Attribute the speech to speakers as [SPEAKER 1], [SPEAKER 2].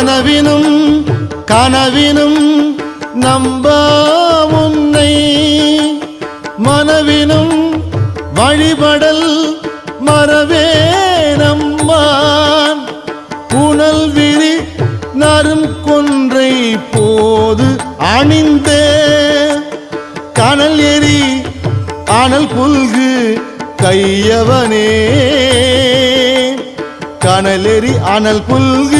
[SPEAKER 1] கனவினும் கனவினும் நம்ப உன்னை. மனவினும் வழிபடல் மறவே நம்மான் புனல் விரி நரும் கொன்றை போது அணிந்தே. கனல் எரி அனல் புல்கு கையவனே. கனலெறி அனல் புல்கு